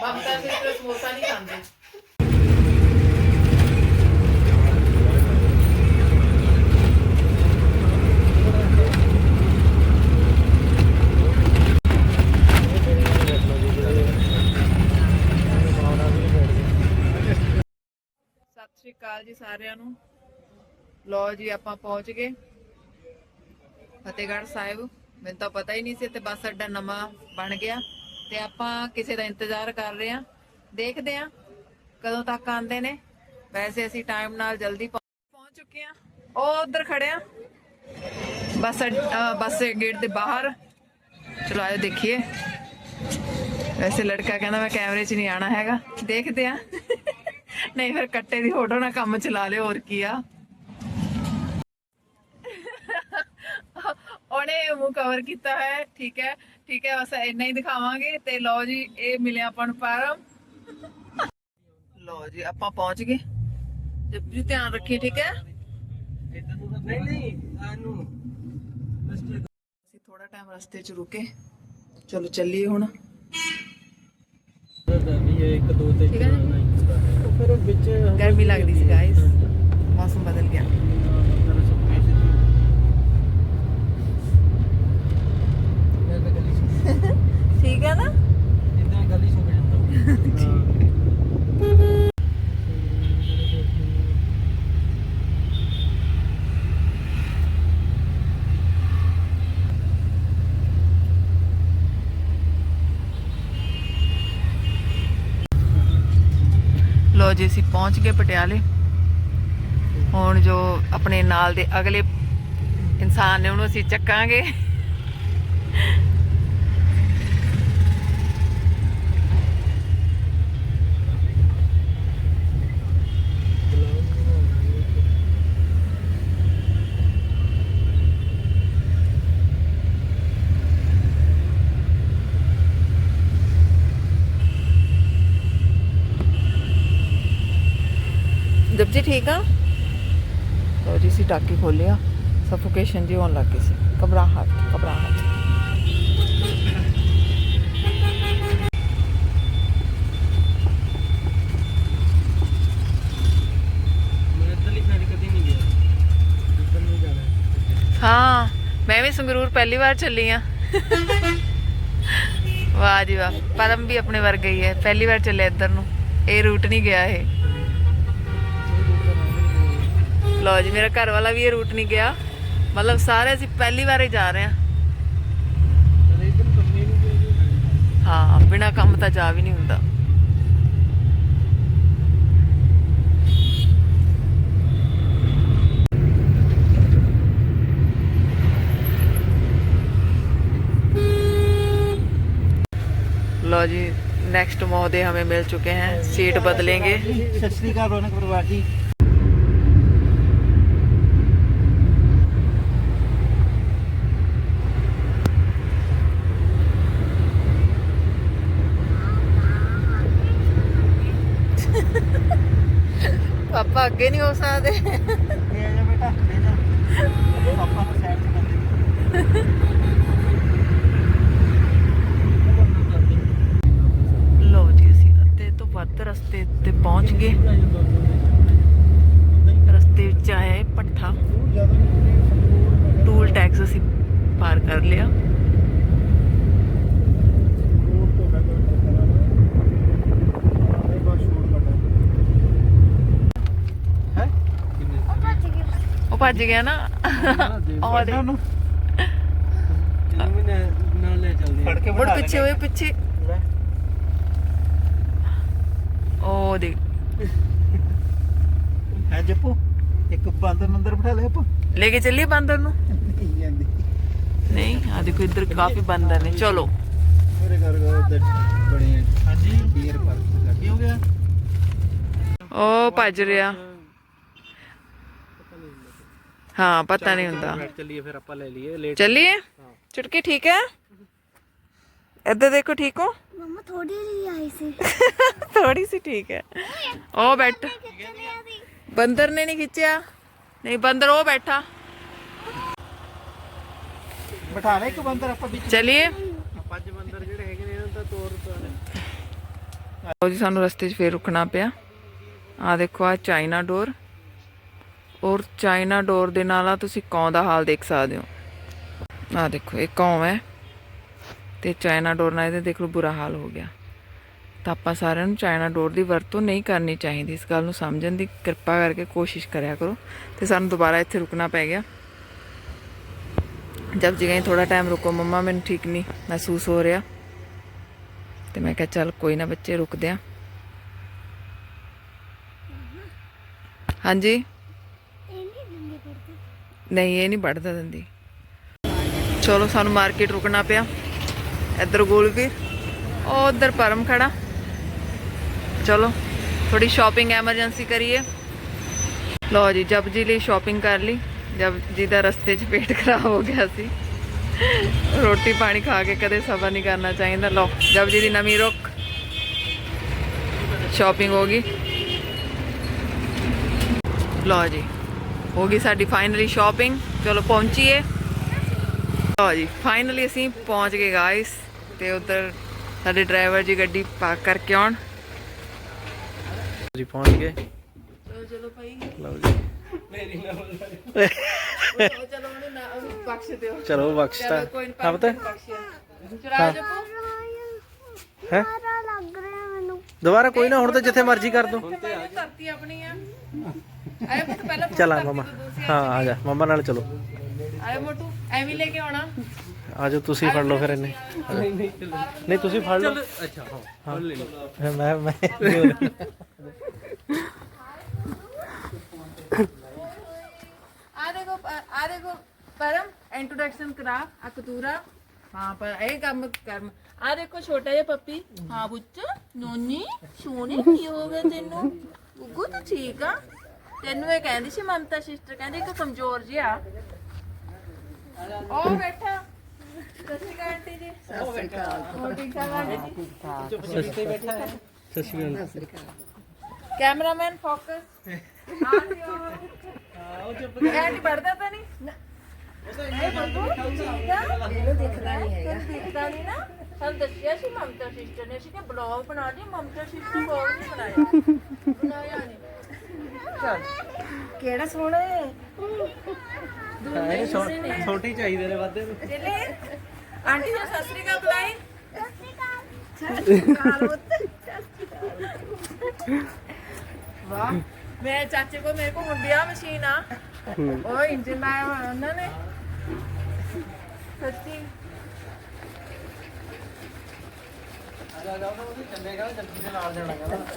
ਮਮਤਾ sister samosa ਨਹੀਂ ਖਾਂਦੇ ਸਤਿ ਸ਼੍ਰੀ ਅਕਾਲ ਜੀ ਸਾਰਿਆਂ ਨੂੰ। ਲੋ ਜੀ, ਆਪਾਂ ਪਹੁੰਚ ਗਏ। ਫਤਿਹਗੜ੍ਹ ਸਾਹਿਬ। ਮੈਨੂੰ ਤਾਂ ਪਤਾ ਹੀ ਨਹੀਂ ਸੀ ਤੇ ਬੱਸ ਅੱਡਾ ਨਵਾਂ ਬਣ ਗਿਆ ਤੇ ਆਪਾਂ ਕਿਸੇ ਦਾ ਇੰਤਜ਼ਾਰ ਕਰ ਰਹੇ ਆ ਦੇਖਦੇ ਆ ਕਦੋਂ ਤੱਕ ਆਉਂਦੇ ਨੇ। ਵੈਸੇ ਅਸੀਂ ਟਾਈਮ ਨਾਲ ਜਲਦੀ ਪਹੁੰਚ ਚੁੱਕੇ ਆ ਉਹ ਉਧਰ ਖੜੇ ਆ ਬੱਸ ਬੱਸ ਗੇਟ ਦੇ ਬਾਹਰ। ਚਲੋ ਆਇਓ ਦੇਖੀਏ। ਵੈਸੇ ਲੜਕਾ ਕਹਿੰਦਾ ਮੈਂ ਕੈਮਰੇ 'ਚ ਨਹੀਂ ਆਣਾ ਹੈਗਾ। ਦੇਖਦੇ ਆ ਨਹੀਂ ਫਿਰ ਕੱਟੇ ਦੀ ਫੋਟੋ ਨਾਲ ਕੰਮ ਚਲਾ ਲਿਓ, ਹੋਰ ਕੀ ਆ। ਉਹਨੇ ਮੂੰਹ ਕਵਰ ਕੀਤਾ ਹੈ ਠੀਕ ਹੈ ਠੀਕ ਹੈ ਬਸ ਇੰਨਾ ਹੀ ਦਿਖਾਵਾਂਗੇ ਤੇ ਲਓ ਜੀ ਇਹ ਮਿਲਿਆ ਆਪਾਂ ਨੂੰ ਪਰਮ ਲਓ ਜੀ ਆਪਾਂ ਪਹੁੰਚ ਗਏ। ਤੇ ਵੀ ਧਿਆਨ ਰੱਖੀ ਠੀਕ ਹੈ। ਨਹੀਂ ਨਹੀਂ ਆਨੂੰ ਅਸੀਂ ਥੋੜਾ ਟਾਈਮ ਰਸਤੇ 'ਚ ਰੁਕੇ। ਚਲੋ ਚੱਲੀਏ ਹੁਣ। ਵੀ ਇਹ ਇੱਕ ਦੋ ਤੇ ਠੀਕ ਹੈ ਜੀ ਫਿਰ ਵਿੱਚ ਗਰਮੀ ਲੱਗਦੀ ਸੀ ਗਾਇਸ ਮੌਸਮ ਬਦਲ ਗਿਆ ਠੀਕ ਹੈ ਨਾ ਇਦਾਂ ਗਲੀ ਸੁੱਕ ਜਾਂਦਾ ਲੋ ਜੀ, ਅਸੀਂ ਪਹੁੰਚ ਗਏ ਪਟਿਆਲੇ। ਹੁਣ ਜੋ ਆਪਣੇ ਨਾਲ ਦੇ ਅਗਲੇ ਇਨਸਾਨ ਨੇ, ਉਹਨੂੰ ਅਸੀਂ ਚੱਕਾਂਗੇ ਜਪਜੀ ਠੀਕ ਆ? ਲੋ ਜੀ ਅਸੀਂ ਟਾਕੀ ਖੋਲਿਆ ਸਫੋਕੇਸ਼ਨ ਜੀ ਹੋਣ ਲੱਗ ਗਈ ਸੀ। ਘਬਰਾਹਟ ਘਬਰਾਹਟ। ਹਾਂ ਮੈਂ ਵੀ ਸੰਗਰੂਰ ਪਹਿਲੀ ਵਾਰ ਚੱਲੀ ਆ। ਵਾਹ ਜੀ ਵਾਹ। ਪਰਮ ਵੀ ਆਪਣੇ ਵਰਗਾ ਹੀ ਹੈ। ਪਹਿਲੀ ਵਾਰ ਚੱਲਿਆ ਇੱਧਰ ਨੂੰ। ਇਹ ਰੂਟ ਨਹੀਂ ਗਿਆ ਇਹ। ਲੋ ਜੀ ਮੇਰਾ ਘਰ ਵਾਲਾ ਵੀ ਇਹ ਰੂਟ ਨਹੀਂ ਗਿਆ ਮਤਲਬ ਸਾਰੇ ਅਸੀਂ ਪਹਿਲੀ ਵਾਰ ਹੀ ਜਾ ਰਹੇ ਹਾਂ ਕਦੇ ਇੱਧਰ ਕੰਮੇ ਨਹੀਂ ਗਿਆ ਹਾਂ ਬਿਨਾ ਕੰਮ ਤਾਂ ਜਾ ਵੀ ਨਹੀਂ ਹੁੰਦਾ लो जी नेक्स्ट महोदय हमें मिल चुके हैं सीट बदलेंगे ਸਤਿ ਸ਼੍ਰੀ ਅਕਾਲ ਰੌਣਕ ਪਰਿਵਾਰ genio, o sea, de, ਉਹ ਭੱਜ ਗਿਆ ਨਾ। ਔਰ ਇਹਨੂੰ ਵੀ ਨਾਲ- ਨਾਲ ਲੈ ਚੱਲਦੇ ਫੜ ਕੇ ਮੁੜ ਪਿੱਛੇ ਹੋਏ ਪਿੱਛੇ। ਉਹ ਦੇਖ। ਹੈ ਜੱਪੂ ਇੱਕ ਬਾਂਦਰ ਨੂੰ ਅੰਦਰ ਬਿਠਾ ਲੈ ਆਪਾਂ ਲੈ ਕੇ ਚੱਲੀਏ ਬਾਂਦਰ ਨੂੰ? ਨਹੀਂ ਜਾਂਦੀ ਨਹੀਂ। ਆ ਦੇਖੋ ਇੱਧਰ ਕਾਫੀ ਬਾਂਦਰ ਨੇ। ਚਲੋ। ਮੇਰੇ ਹਾਂ ਪਤਾ ਨਹੀਂ ਹੁੰਦਾ। ਚੱਲੀਏ ਚੁਟਕੀ ਠੀਕ ਹੈ? ਇੱਧਰ ਦੇਖੋ ਠੀਕ ਹੋ? ਮਮਾ ਥੋੜੀ ਜਿਹੀ ਆਈ ਸੀ। ਥੋੜੀ ਸੀ ਠੀਕ ਹੈ। ਉਹ ਬੈਠ। ਬੰਦਰ ਨੇ ਨਹੀਂ ਖਿੱਚਿਆ? ਨਹੀਂ ਬੰਦਰ ਉਹ ਬੈਠਾ। ਬਿਠਾ ਲੈ ਬੰਦਰ ਆਪਾਂ ਵਿੱਚ। ਚਲਿਏ? ਪੰਜ ਬੰਦਰ ਜਿਹੜੇ ਹੈਗੇ ਨੇ ਇਹਨਾਂ ਦਾ ਤੋਰ ਤੋਰ ਆਓ ਜੀ ਸਾਨੂੰ ਰਸਤੇ 'ਚ ਫੇਰ ਰੁਕਣਾ ਪਿਆ। ਆ ਦੇਖੋ ਆ ਚਾਈਨਾ ਡੋਰ। ਔਰ ਚਾਈਨਾ ਡੋਰ ਦੇ ਨਾਲ ਆ ਤੁਸੀਂ ਕੌਂ ਦਾ ਹਾਲ ਦੇਖ ਸਕਦੇ ਹੋ। ਆ ਦੇਖੋ, ਇਹ ਕੌਂ ਹੈ ਤੇ ਚਾਈਨਾ ਡੋਰ ਨਾਲ ਇਹਦੇ ਦੇਖ ਲਓ ਬੁਰਾ ਹਾਲ ਹੋ ਗਿਆ। ਤਾਂ ਆਪਾਂ ਸਾਰਿਆਂ ਨੂੰ ਚਾਈਨਾ ਡੋਰ ਦੀ ਵਰਤੋਂ ਨਹੀਂ ਕਰਨੀ ਚਾਹੀਦੀ, ਇਸ ਗੱਲ ਨੂੰ ਸਮਝਣ ਦੀ ਕਿਰਪਾ ਕਰਕੇ ਕੋਸ਼ਿਸ਼ ਕਰਿਆ ਕਰੋ ਤੇ ਸਾਨੂੰ ਦੁਬਾਰਾ ਇੱਥੇ ਰੁਕਣਾ ਪੈ ਗਿਆ। ਜਦ ਜੀ ਗਈ ਥੋੜਾ ਟਾਈਮ ਰੁਕੋ, ਮੰਮਾ ਮੈਨੂੰ ਠੀਕ ਨਹੀਂ ਮਹਿਸੂਸ ਹੋ ਰਿਹਾ। ਤੇ ਮੈਂ ਕਿਹਾ, ਚੱਲ ਕੋਈ ਨਾ ਬੱਚੇ ਰੁਕਦੇ ਆ। ਹਾਂਜੀ ਇਹ ਨਹੀਂ ਦਿੰਦੇ ਪੜਦੇ ਨਹੀਂ, ਇਹ ਨਹੀਂ ਵੱਢਦਾ ਦਿੰਦੀ। ਚਲੋ, ਸਾਨੂੰ ਮਾਰਕੀਟ ਰੁਕਣਾ ਪਿਆ। ਇੱਧਰ ਗੋਲਵੀਰ ਉਹ ਉਧਰ ਪਰਮ ਖੜਾ। ਚਲੋ ਥੋੜੀ ਸ਼ਾਪਿੰਗ ਐਮਰਜੈਂਸੀ ਕਰੀਏ। ਲਓ ਜੀ ਜਬ ਜੀ ਲਈ ਸ਼ਾਪਿੰਗ ਕਰ ਲਈ। ਜਬ ਜੀ ਦਾ ਰਸਤੇ 'ਚ ਪੇਟ ਖਰਾਬ ਹੋ ਗਿਆ ਸੀ। ਰੋਟੀ ਪਾਣੀ ਖਾ ਕੇ ਕਦੇ ਸਬਰ ਨਹੀਂ ਕਰਨਾ ਚਾਹੀਦਾ। ਲੋ ਜਬ ਜੀ ਦੀ ਨਵੀਂ ਰੁਕ ਸ਼ਾਪਿੰਗ ਹੋ ਗਈ। ਲਓ ਜੀ ਹੋ ਗਈ ਸਾਡੀ ਫਾਈਨਲੀ ਸ਼ਾਪਿੰਗ ਚਲੋ ਪਹੁੰਚੀਏ। ਲਓ ਜੀ ਫਾਈਨਲੀ ਅਸੀਂ ਪਹੁੰਚ ਗਏ ਗਾਇਸ ਤੇ ਉਧਰ ਸਾਡੇ ਡਰਾਈਵਰ ਜੀ ਗੱਡੀ ਪਾਰਕ ਕਰਕੇ ਆਉਣ। ਜੀ ਪਹੁੰਚ ਗਏ। ਚਲੋ ਭਾਈ। ਲਓ ਜੀ। ਚਲੋ ਨਾ ਬਖਸ਼ ਦਿਓ ਚਲੋ ਬਖਸ਼ਤਾ ਹਾਂ ਚੁਰਾ ਜਪੋ ਹੈ? ਸਾਰਾ ਲੱਗ ਰਿਹਾ ਮੈਨੂੰ। ਦੁਬਾਰਾ ਕੋਈ ਨਾ ਹੁਣ ਤਾਂ ਜਿੱਥੇ ਮਰਜ਼ੀ ਕਰ ਦੋ। ਧਰਤੀ ਆਪਣੀ ਆ। ਆਏ ਪੁੱਤ ਪਹਿਲਾਂ ਚੱਲ ਮਮਾ। ਹਾਂ ਆ ਜਾ। ਮਮਾ ਨਾਲ ਚਲੋ। ਆਏ ਮੋਟੂ ਐਵੇਂ ਲੈ ਕੇ ਆਉਣਾ। ਆ ਜਾਓ ਤੁਸੀਂ ਫੜ ਲਓ ਫਿਰ ਇਹਨੇ। ਨਹੀਂ ਤੁਸੀਂ ਫੜ ਲਓ। ਅੱਛਾ ਹਾਂ ਲੈ ਲਓ ਮੈਂ ਮੈਂ ਆ ਦੇਖੋ ਪ- ਆ ਦੇਖੋ ਪਰਮ ਇੰਟਰੋਡਕਸ਼ਨ ਕਰਾ ਆ ਕਤੂਰਾ ਹਾਂ ਪਰ ਇਹ ਕੰਮ ਕਰ ਆ ਦੇਖੋ ਛੋਟਾ ਜਿਹਾ ਪੱਪੀ। ਹਾਂ ਬੁੱਚ ਨੋਨੀ ਸੋਹਣੀ ਕੀ ਹੋ ਗਿਆ ਤੈਨੂੰ? ਗੁੱਗੂ ਤਾਂ ਠੀਕ ਆ। ਤੈਨੂੰ ਇਹ ਕਹਿੰਦੀ ਸੀ ਮਮਤਾ ਸਿਸਟਰ ਕਹਿੰਦੀ ਕਿ ਕਮਜ਼ੋਰ ਜਿਹਾ। ਉਹ ਬੈਠਾ। ਸਤਿ ਸ਼੍ਰੀ ਅਕਾਲ ਆਂਟੀ ਜੀ। ਸਤਿ ਸ਼੍ਰੀ ਅਕਾਲ। ਹੋਰ ਠੀਕ ਠਾਕ ਆਂਟੀ ਜੀ? ਸਸੀ ਕੈਮਰਾਮੈਨ ਫੋਕਸ। ਹਾਂ ਜੀ ਉਹ ਐਂਟੀ ਪੜਦਾ ਤਾਂ ਨਹੀਂ? ਇਹ ਬੰਦੂ ਇਹਨੂੰ ਦਿਖਦਾ ਨਹੀਂ ਹੈਗਾ। ਦਿਖਦਾ ਨਹੀਂ ਨਾ। ਸਾਨੂੰ ਦੱਸਿਆ ਸੀ ਮਮਤਾ ਸਿਸਟਰ ਨੇ। ਸੀ ਕਿ ਬਲੌਗ ਬਣਾ ਲਈ। ਮਮਤਾ ਸਿਸਟਰ ਬਲੌਗ ਨਹੀਂ ਬਣਾਇਆ। ਬਣਾਇਆ ਨਹੀਂ। ਚਲ। ਕਿਹੜਾ ਸੋਹਣਾ ਹੈ? ਛੋਟੀ ਚਾਹੀਦੇ ਨੇ ਵਾਦੇ ਨੂੰ। ਚਲੇ। ਆਂਟੀ ਜੀ ਸਤਿ ਸ੍ਰੀ ਅਕਾਲ ਬੁਲਾਈ। ਸਤਿ ਸ੍ਰੀ ਅਕਾਲ ਵਾਹ ਮੇਰੇ ਚਾਚੇ ਕੋ ਮੇਰੇ ਕੋ ਮੁੰਡਿਆ ਮਸ਼ੀਨ ਆ। ਉਹ ਇੰਜਨ ਲਾਇਆ ਹੋਇਆ ਉਹਨਾਂ ਨੇ। ਸੱਚੀ।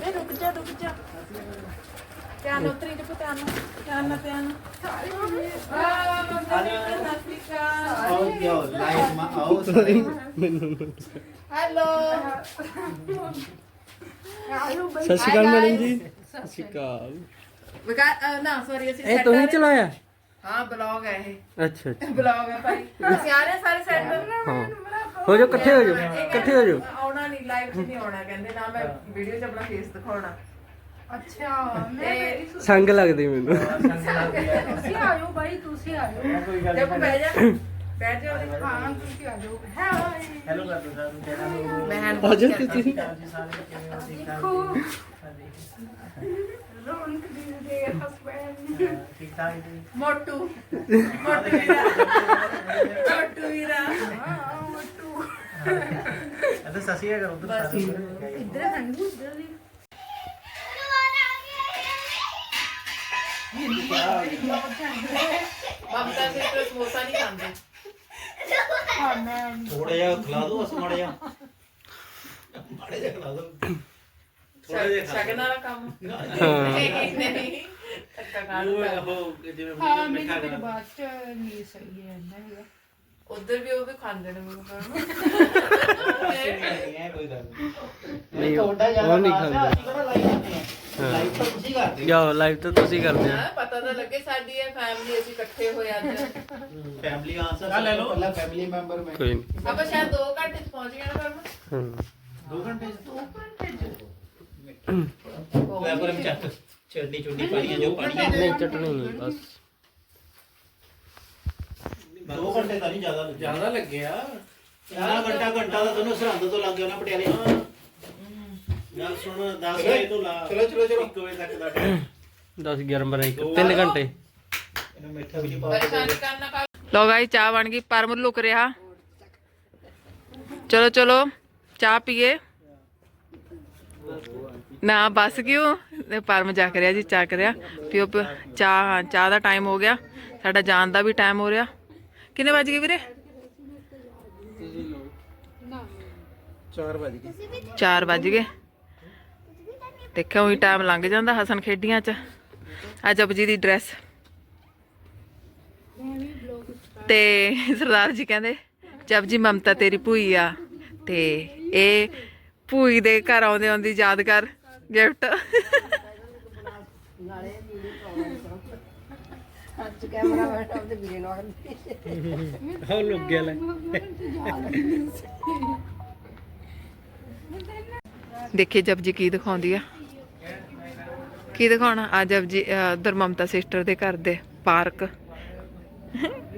ਇਹ ਰੁਕ ਜਾ ਰੁਕ ਜਾ। ਉਤਰੀ ਤੇ ਧਿਆਨ ਨਾਲ ਧਿਆਨ ਨਾਲ ਧਿਆਨ ਨਾਲ। ਆ ਮੰਮੀ ਸਤਿ ਸ੍ਰੀ। ਅਕਾਲ ਹੈਲੋ ਸਤਿ ਸ਼੍ਰੀ ਅਕਾਲ ਮੈਡਮ ਜੀ। ਸਤਿ ਸ਼੍ਰੀ ਅਕਾਲ। ਵਿਕਾ ਨਾ ਸੌਰੀ ਅਸੀਂ ਇਹ set ਤੂੰ ਆ ਹੀ ਰਹੇ- ਚਲਾਇਆ? ਹਾਂ। ਬਲੌਗ ਹੈ ਇਹ। ਅੱਛਾ ਅੱਛਾ। ਬਲੌਗ ਹੈ ਭਾਈ। ਅਸੀਂ ਆ ਰਹੇ ਸਾਰੇ ਸੈਟ ਹਾਂ। ਹੋ ਜਾਓ ਇਕੱਠੇ ਹੋ ਜਾਓ ਇਕੱਠੇ ਹੋ ਜਾਓ। ਆਉਣਾ ਨਹੀਂ ਲਾਈਵ 'ਚ ਨਹੀਂ ਆਉਣਾ ਕਹਿੰਦੇ ਨਾ ਮੈਂ ਵੀਡੀਓ 'ਚ ਆਪਣਾ ਫੇਸ ਦਿਖਾਉਣਾ। ਅੱਛਾ ਤੇ ਸੰਗ ਲੱਗਦੀ ਮੈਨੂੰ। ਤੁਸੀਂ ਆ ਜਾਓ ਬਾਈ ਤੁਸੀਂ ਆ ਜਾਓ ਜਦ ਬਹਿ ਜਾ। ਬੈਠ ਜਾ ਉਹਦੇ ਹਾਂ ਤੁਸੀਂ ਆ ਜਾਓ। ਹੈਲੋ ਕਰ ਦੋ ਸਰ ਆ ਜਾਓ ਤੁਸੀਂ ਰੌਣਕ ਦੀ ਦੇ ਹਸਬੈਂਡ। ਠੀਕ ਠਾਕ ਜੀ। ਮੋਟੂ। ਮੋਟੂ ਵੀਰਾ। ਮੋਟੂ ਵੀਰਾ। ਹਾਂ ਮਟੂ। ਅਤੇ ਸਸੀ ਹੈ ਉਧਰ ਸਾਰੇ ਇੱਧਰ ਇੱਧਰ ਮਮਤਾ ਸਿਸਟਰ ਸਮੋਸਾ ਨਹੀਂ ਖਾਂਦੇ ਥੋੜਾ ਜਿਹਾ ਖਿਲਾ ਦੋ ਅਸ ਮਾੜਾ ਜਿਹਾ। ਮਾੜਾ ਜਿਹਾ ਖਿਲਾ ਦੋ ਥੋੜਾ ਜਿਹਾ ਖਾ ਸ਼ਗਨ ਵਾਲਾ ਕੰਮ। ਨਹੀਂ ਨਹੀਂ। ਧੱਕਾ ਉਹ ਜਿਵੇਂ ਹਾਂ ਤੇ ਬਾਅਦ ਚ ਨਹੀਂ ਸਹੀ ਹੈ ਨਾ ਹੈਗਾ। ਉਧਰ ਵੀ ਉਹ ਵੀ ਖਾਂਦੇ ਨੇ ਮੈਨੂੰ ਕੋਈ ਗੱਲ ਨਹੀਂ ਉਹ ਨਹੀਂ ਖਾਂਦਾ। ਲਾਈਵ ਤਾਂ ਤੁਸੀਂ ਕਰਦੇ ਜਾਓ ਲਾਈਵ ਤਾਂ ਤੁਸੀਂ ਕਰਦੇ ਹਾਂ। ਪਤਾ ਤਾਂ ਲੱਗੇ ਸਾਡੀ ਇਹ ਫੈਮਿਲੀ ਅਸੀਂ ਇਕੱਠੇ ਹੋਏ ਅੱਜ। ਫੈਮਿਲੀ ਆਨਸਰ ਲੈ ਲਓ। ਪਹਿਲਾ ਫੈਮਿਲੀ ਮੈਂਬਰ ਮੈਂ। ਕੋਈ ਨਹੀਂ। ਆਪਾਂ ਸ਼ਾਇਦ 2 ਘੰਟੇ ਚ ਪਹੁੰਚ ਗਏ ਨਾ ਪਰ ਹੂੰ। 2 ਘੰਟੇ ਮੈਂ ਮੈਂਬਰ ਵਿੱਚ ਚੱਕ ਚੜਨੀ ਚੁੰਡੀ ਪਾਣੀਆਂ ਜੋ ਪਾਣੀਆਂ ਨਹੀਂ ਚਟਣੀ ਨਹੀਂ ਬਸ। 2 ਘੰਟੇ ਤਾਂ ਨਹੀਂ ਜ਼ਿਆਦਾ ਲੱਗਿਆ। ਜ਼ਿਆਦਾ ਲੱਗਿਆ? ਨਾ ਘੰਟਾ ਘੰਟਾ ਦਾ ਤੈਨੂੰ ਸਰਹੰਦ ਤੋਂ ਲੱਗ ਗਿਆ ਨਾ ਪਟਿਆਲੇ। ਗੱਲ ਸੁਣ 10 ਵਜੇ ਤੋਂ ਲਾ ਚਲੋ ਚਲੋ ਚਲੋ। 1 ਵਜੇ ਤੱਕ ਦਾ ਟਾਈਮ 10 11 12 1 3 ਘੰਟੇ। ਇਹਨੂੰ ਮਿੱਠਾ ਵੀ ਨਹੀਂ ਪਾ ਪਰੇਸ਼ਾਨੀ ਕਰਨਾ ਲੋ ਗਾਈ ਚਾਹ ਬਣ ਗਈ ਪਰਮ ਲੁਕ ਰਿਹਾ। ਚਲੋ ਚਲੋ ਚਾਹ ਪੀਏ। ਨਾ ਬਸ ਕਿਉਂ? ਤੇ ਪਰਮ ਜਾ ਕਰਿਆ ਜੀ ਚਾਹ ਕਰਿਆ। ਪਿਓ ਪਿਓ। ਚਾਹ ਹਾਂ ਚਾਹ ਦਾ ਟਾਈਮ ਹੋ ਗਿਆ। ਸਾਡਾ ਜਾਣ ਦਾ ਵੀ ਟਾਈਮ ਹੋ ਰਿਹਾ। ਕਿੰਨੇ ਵੱਜ ਗਏ ਵੀਰੇ? 4 ਵਜੇ ਗਏ। 4 ਵੱਜ ਗਏ ਦੇਖਿਆ ਉਹੀ ਟਾਈਮ ਲੰਘ ਜਾਂਦਾ ਹਸਨ ਖੇਡੀਆਂ ਚ। ਆ ਜਪਜੀ ਦੀ ਡਰੈਸ ਤੇ ਸਰਦਾਰ ਜੀ ਕਹਿੰਦੇ ਜਪਜੀ ਮਮਤਾ ਤੇਰੀ ਭੂਈ ਆ, ਤੇ ਇਹ ਭੂਈ ਦੇ ਘਰ ਆਉਂਦੇ ਆਉਂਦੀ ਯਾਦਗਾਰ ਗਿਫਟ। ਹੋ ਲੁੱਕ ਗਿਆ ਲੈ। ਦੇਖੇ ਜਪਜੀ ਕੀ ਦਿਖਾਉਂਦੀ ਆ। ਕੀ ਦਿਖਾਉਣਾ? ਆ ਜਪਜੀ ਉਧਰ ਮਮਤਾ ਸਿਸਟਰ ਦੇ ਘਰ ਦੇ ਪਾਰਕ।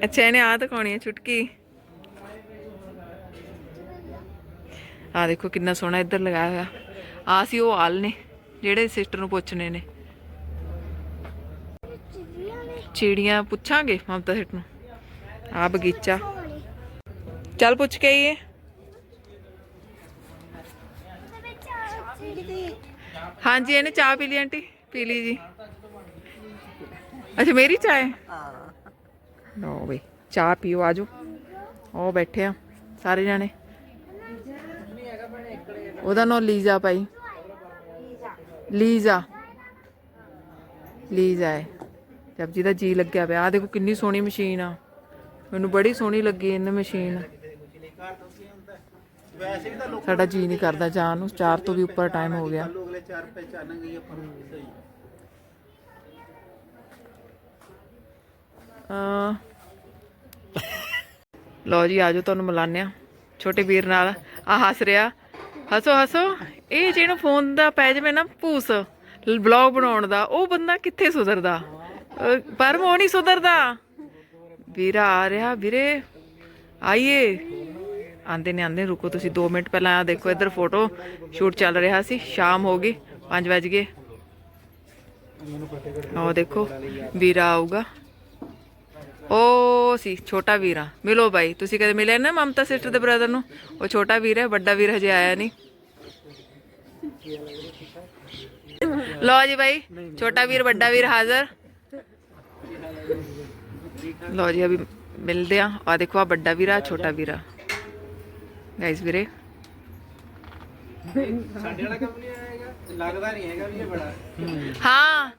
ਅੱਛਾ ਇਹਨੇ ਆ ਦਿਖਾਉਣੀ ਆ ਛੁਟਕੀ ਆ ਦੇਖੋ ਕਿੰਨਾ ਸੋਹਣਾ ਇੱਧਰ ਲਗਾਇਆ ਹੋਇਆ। ਆ ਸੀ ਉਹ ਆਲ ਨੇ ਜਿਹੜੇ ਸਿਸਟਰ ਨੂੰ ਪੁੱਛਣੇ ਨੇ। ਚਿੜੀਆਂ ਪੁੱਛਾਂਗੇ ਮਮਤਾ ਸੇਠ ਨੂੰ। ਆ ਬਗੀਚਾ। ਚੱਲ ਪੁੱਛ ਕੇ ਆਈਏ। ਹਾਂਜੀ, ਇਹਨੇ ਚਾਹ ਪੀ ਲਈ ਆਂਟੀ? ਪੀ ਲਈ ਜੀ। ਅੱਛਾ, ਮੇਰੀ ਚਾਹ ਹੈ? ਲਓ ਬਈ, ਚਾਹ ਪੀਓ, ਆਜੋ। ਉਹ ਬੈਠੇ ਆ, ਸਾਰੇ ਜਾਣੇ। ਉਹਦਾ ਨਾਮ ਲੀਜ਼ਾ ਭਾਈ। ਲੀਜ਼ਾ। ਲੀਜ਼ਾ ਹੈ। ਜਬ ਜੀ ਦਾ ਜੀ ਲੱਗਿਆ ਪਿਆ। ਆ ਦੇਖੋ ਕਿੰਨੀ ਸੋਹਣੀ ਮਸ਼ੀਨ ਆ। ਮੈਨੂੰ ਬੜੀ ਸੋਹਣੀ ਲੱਗੀ ਇਹਨੇ ਮਸ਼ੀਨ। ਸਾਡਾ ਜੀ ਨਹੀਂ ਕਰਦਾ ਜਾਣ ਨੂੰ। 4 ਤੋਂ ਵੀ ਉੱਪਰ ਟਾਈਮ ਹੋ ਗਿਆ। ਅਗਲੇ ਚਾਰ ਪਹਿਚਾਨਾਂਗੇ ਆਪਾਂ ਨੂੰ ਸਹੀ ਅਹ ਲਓ ਜੀ, ਆਜੋ ਤੁਹਾਨੂੰ ਮਿਲਾਨੇ ਆ ਛੋਟੇ ਵੀਰ ਨਾਲ ਆ ਹੱਸ ਰਿਹਾ। ਹੱਸੋ ਹੱਸੋ। ਇਹ ਜਿਹਨੂੰ ਫੋਨ ਦਾ ਪੈ ਜਾਵੇ ਨਾ ਭੂਸ ਬਲੌਗ ਬਣਾਉਣ ਦਾ, ਉਹ ਬੰਦਾ ਕਿੱਥੇ ਸੁਧਰਦਾ? ਪਰ ਉਹ ਨਹੀਂ ਸੁਧਰਦਾ। ਵੀਰਾ ਆ ਰਿਹਾ, ਵੀਰੇ। ਆਈਏ। ਆਂਦੇ ਨੇ, ਆਂਦੇ ਰੁਕੋ ਤੁਸੀਂ 2 ਮਿੰਟ ਪਹਿਲਾਂ ਆ ਦੇਖੋ, ਇੱਧਰ ਫੋਟੋ ਸ਼ੂਟ ਚੱਲ ਰਿਹਾ ਸੀ, ਸ਼ਾਮ ਹੋ ਗਈ 5 ਵਜ ਗਏ। ਉਹ ਦੇਖੋ, ਵੀਰਾ ਆਊਗਾ। ਉਹ ਸੀ, ਛੋਟਾ ਵੀਰਾ। ਮਿਲੋ ਬਾਈ, ਤੁਸੀਂ ਕਦੇ ਮਿਲੇ ਨਾ ਮਮਤਾ ਸਿਸਟਰ ਦੇ ਬ੍ਰਦਰ ਨੂੰ? ਉਹ ਛੋਟਾ ਵੀਰ ਹੈ, ਵੱਡਾ ਵੀਰ ਹਜੇ ਆਇਆ ਨਹੀਂ। ਲਓ ਜੀ ਬਾਈ, ਛੋਟਾ ਵੀਰ, ਵੱਡਾ ਵੀਰ ਹਾਜ਼ਰ। ਲਓ ਜੀ ਅਭੀ ਮਿਲਦੇ ਆ ਆ ਦੇਖੋ ਆ ਵੱਡਾ ਵੀਰਾ ਛੋਟਾ ਵੀਰਾ। ਗਾਇਸ ਵੀਰੇ। ਸਾਡੇ ਵਾਲਾ ਕੰਮ ਨਹੀਂ ਆਏਗਾ ਲੱਗਦਾ ਨਹੀਂ ਹੈਗਾ ਵੀ ਇਹ ਬੜਾ। ਹਾਂ।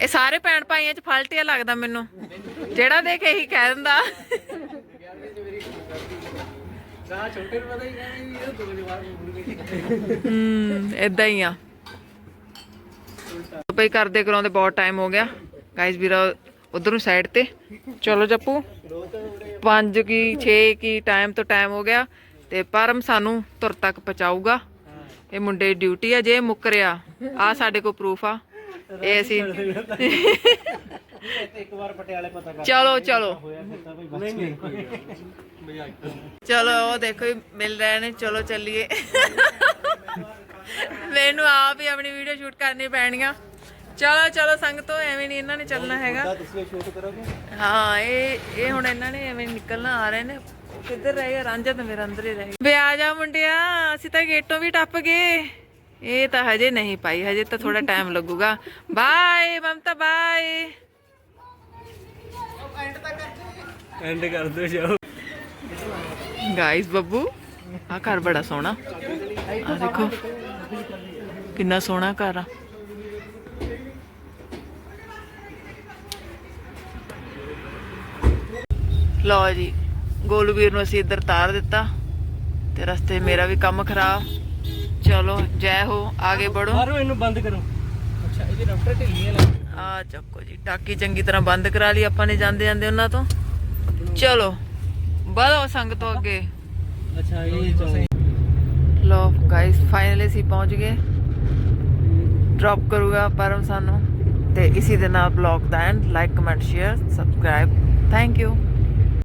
ਇਹ ਸਾਰੇ ਭੈਣ ਭਾਈਆਂ ਚ ਫਲਟਿਆ ਲੱਗਦਾ ਮੈਨੂੰ। ਜਿਹੜਾ ਦੇਖ ਇਹੀ ਕਹਿ ਦਿੰਦਾ। ਛੋਟੇ ਨੂੰ ਪਤਾ ਹੀ ਨਹੀਂ ਵੀ ਇਹ ਦੋ ਜਵਾਰ ਮੁੜ ਗਏ ਹੂੰ ਇਦਾਂ ਹੀ ਆ। ਬਈ ਕਰਦੇ ਕਰਾਉਂਦੇ ਬਹੁਤ ਟਾਈਮ ਹੋ ਗਿਆ। ਗਾਇਸ ਵੀਰਾ ਉਧਰ ਸਾਈਡ ਤੇ। ਚਲੋ ਜੱਪੂ 5 ਕੀ 6 ਕੀ ਟਾਈਮ ਤੋਂ ਟਾਈਮ ਹੋ ਗਿਆ ਤੇ ਪਰਮ ਸਾਨੂੰ ਤੁਰ ਤੱਕ ਪਹੁੰਚਾਊਗਾ। ਇਹ ਮੁੰਡੇ ਡਿਊਟੀ ਆ, ਜੇ ਮੁੱਕ ਆ ਸਾਡੇ ਕੋਲ ਪ੍ਰੂਫ ਆ। ਇਹ ਅਸੀਂ ਇੱਕ ਵਾਰ ਪਟਿਆਲੇ ਪਤਾ ਕਰ ਚਲੋ ਚਲੋ। ਚਲੋ, ਉਹ ਦੇਖੋ ਮਿਲ ਰਹੇ ਨੇ, ਚਲੋ ਚੱਲੀਏ। ਮੈਨੂੰ ਆਪ ਹੀ ਆਪਣੀ ਵੀਡੀਓ ਸ਼ੂਟ ਕਰਨੀ ਪੈਣੀਆਂ ਚਲੋ ਚਲੋ ਸੰਗਤੋ ਐਵੇਂ ਨਹੀਂ ਇਹਨਾਂ ਨੇ ਚੱਲਣਾ ਹੈਗਾ। ਤੁਸੀਂ ਸ਼ੂਟ ਕਰੋਗੇ? ਹਾਂ ਇਹ ਇਹ ਹੁਣ ਇਹਨਾਂ ਨੇ ਐਵੇਂ ਨਿਕਲਣਾ ਆ ਰਹੇ ਨੇ। ਕਿੱਧਰ ਰਹਿ ਗਿਆ? ਰਾਂਝਾ ਤਾਂ ਮੇਰਾ ਅੰਦਰ ਹੀ ਰਹਿ ਗਿਆ। ਵੇ ਆ ਜਾ ਮੁੰਡਿਆ ਅਸੀਂ ਤਾਂ ਗੇਟੋਂ ਵੀ ਟੱਪ ਗਏ। ਇਹ ਤਾਂ ਹਜੇ ਨਹੀਂ ਪਾਈ ਹਜੇ ਤਾਂ ਥੋੜਾ ਟਾਈਮ ਲੱਗੂਗਾ। ਬਾਏ ਮਮਤਾ ਬਾਏ ਐਂਡ ਕਰ ਦਿਓ ਜਾਓ। ਗਾਇਸ ਬੱਬੂ ਆ ਘਰ ਬੜਾ ਸੋਹਣਾ। ਆ ਦੇਖੋ ਕਿੰਨਾ ਸੋਹਣਾ ਘਰ ਆ। ਲਓ ਜੀ ਗੋਲੂ ਵੀਰ ਨੂੰ ਅਸੀਂ ਇੱਧਰ ਤਾਰ ਦਿੱਤਾ ਤੇ ਰਸਤੇ ਮੇਰਾ ਵੀ ਕੰਮ ਖਰਾਬ। ਚਲੋ ਜੈ ਹੋ ਆਗੇ ਬੜੋ। ਮਾਰੋ ਇਹਨੂੰ ਬੰਦ ਕਰੋ। ਅੱਛਾ ਇਹਦੀ ਰਫਟਰ ਢਿੱਲੀ ਹੈ ਆ ਚੱਕੋ ਜੀ ਟਾਕੀ ਚੰਗੀ ਤਰ੍ਹਾਂ ਬੰਦ ਕਰਾ ਲਈ ਆਪਾਂ ਨੇ ਜਾਂਦੇ ਜਾਂਦੇ ਉਹਨਾਂ ਤੋਂ। ਚਲੋ ਵਧੋ ਸੰਗ ਤੋਂ ਅੱਗੇ। ਅੱਛਾ ਇਹ ਲੋ ਗਾਇਸ ਫਾਈਨਲੀ ਅਸੀਂ ਪਹੁੰਚ ਗਏ। ਡ੍ਰੌਪ ਕਰੂਗਾ ਪਰਮ ਸਾਨੂੰ। ਤੇ ਇਸੀ ਦੇ ਨਾਲ blog the and like comment share subscribe thank you